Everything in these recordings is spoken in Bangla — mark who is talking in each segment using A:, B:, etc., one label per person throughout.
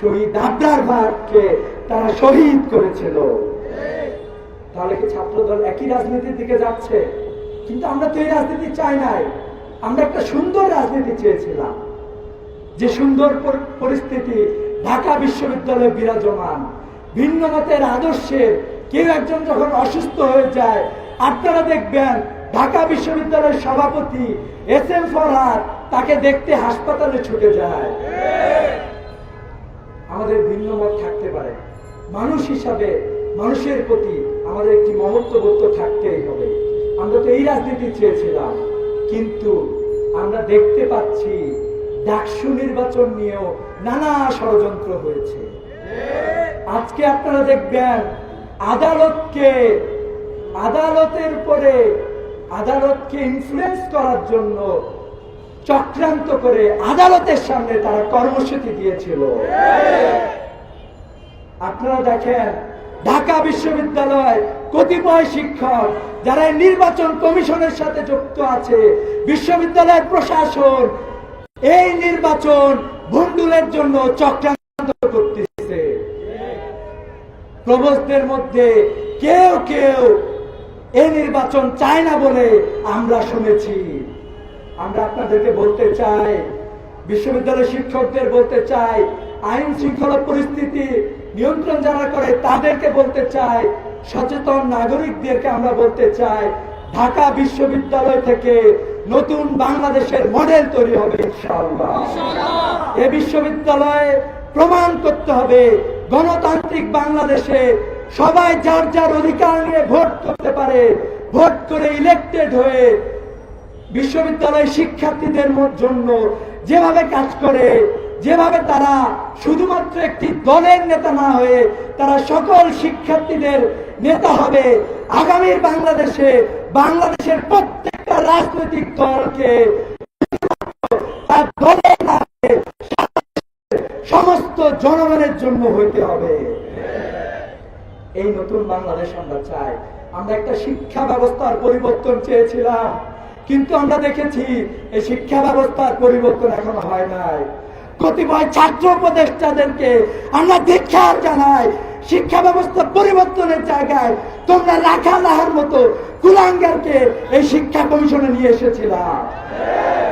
A: শহীদ আবরার ভাগকে তারা শহীদ করেছিল। তাহলে কি ছাত্রদল একই রাজনীতির দিকে যাচ্ছে? কিন্তু আমরা তো এই রাজনীতি চাই নাই। আমরা একটা সুন্দর রাজনীতি চেয়েছিলাম। যে সুন্দর পরিস্থিতি ঢাকা বিশ্ববিদ্যালয়ে বিরাজমান। ভিন্ন মতের আদর্শে কেউ একজন যখন অসুস্থ হয়ে যায়, আপনারা দেখবেন ঢাকা বিশ্ববিদ্যালয়ের সভাপতি এস এম ফরহাদ তাকে দেখতে হাসপাতালে ছুটে যায়। আমাদের ভিন্ন মত থাকতে পারে। মানুষ হিসাবে মানুষের প্রতি আমাদের একটি মমত্ববোধ তো থাকতেই হবে। আমরা তো এই রাজনীতি চেয়েছিলাম, কিন্তু আমরা দেখতে পাচ্ছি ডাকসু নির্বাচন নিয়েও নানা ষড়যন্ত্র হয়েছে। আজকে আপনারা দেখবেন আদালতকে, আদালতের উপরে আদালতকে ইনফ্লুয়েন্স করার জন্য চক্রান্ত করে আদালতের সামনে তারা কর্মসূচি দিয়েছিল। আপনারা দেখেন, ঢাকা বিশ্ববিদ্যালয় কতিপয় শিক্ষক যারা নির্বাচন কমিশনের সাথে যুক্ত আছে, বিশ্ববিদ্যালয়ের প্রশাসন এই নির্বাচন ভণ্ডুলের জন্য চক্রান্ত করতেছে। প্রবোধদের মধ্যে কেউ কেউ এই নির্বাচন চায় না বলে আমরা শুনেছি। আমরা আপনাদেরকে বলতে চাই বিশ্ববিদ্যালয় শিক্ষকদের বলতে চাই আইন শৃঙ্খলা পরিস্থিতি নিয়ন্ত্রণ যারা করে তাদেরকে বলতে চাই সচেতন নাগরিকদেরকে আমরা বলতে চাই ঢাকা বিশ্ববিদ্যালয় থেকে নতুন বাংলাদেশের মডেল তৈরি হবে ইনশাআল্লাহ। এ বিশ্ববিদ্যালয়ে প্রমাণ করতে হবে গণতান্ত্রিক বাংলাদেশে সবাই যার যার অধিকার নিয়ে ভোট করতে পারে ভোট করে ইলেক্টেড হয়ে বিশ্ববিদ্যালয় শিক্ষার্থীদের জন্য যেভাবে কাজ করে, যেভাবে তারা শুধুমাত্র একটি দলের নেতা না হয়ে তারা সকল শিক্ষার্থীদের নেতা হবে, আগামীর বাংলাদেশে বাংলাদেশের প্রত্যেকটা রাজনৈতিক দলকে সমস্ত জনগণের জন্য হইতে হবে। এই নতুন বাংলাদেশ আমরা চাই। আমরা একটা শিক্ষা ব্যবস্থার পরিবর্তন চেয়েছিলাম। কিন্তু আমরা দেখেছি, এই শিক্ষা ব্যবস্থার পরিবর্তন এখনও হয় নাই। কতিপয় ছাত্র উপদেষ্টাদেরকে আমরা দীক্ষার জানাই, শিক্ষা ব্যবস্থা পরিবর্তনের জায়গায় তোমরা রাখা লাহার মতো কুলাঙ্গারকে এই শিক্ষা কমিশনে নিয়ে এসেছিলাম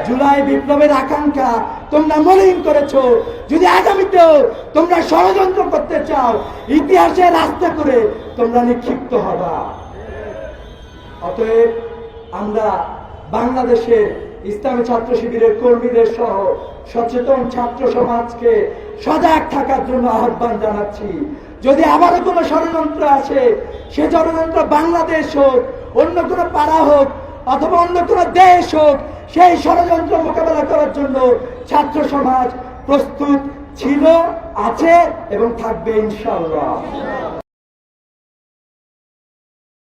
A: জুলাই বিপ্লবের আকাঙ্ক্ষা তোমরা মলিন করেছ। যদি আগামীতেও তোমরা ষড়যন্ত্র করতে চাও, ইতিহাসে রাস্তা করে তোমরা নিক্ষিপ্ত হবা। অতএব আমরা বাংলাদেশের ইসলামী ছাত্র শিবিরের কর্মীদের সহ সচেতন ছাত্র সমাজকে সজাগ থাকার জন্য আহ্বান জানাচ্ছি। যদি আবারও কোনো ষড়যন্ত্র আসে, সে ষড়যন্ত্র বাংলাদেশ হোক, অন্য কোনো পাড়া হোক, অথবা অন্য কোনো দেশ হোক, সেই ষড়যন্ত্র মোকাবেলা করার জন্য ছাত্র সমাজ প্রস্তুত ছিল, আছে এবং থাকবে ইনশাল্লাহ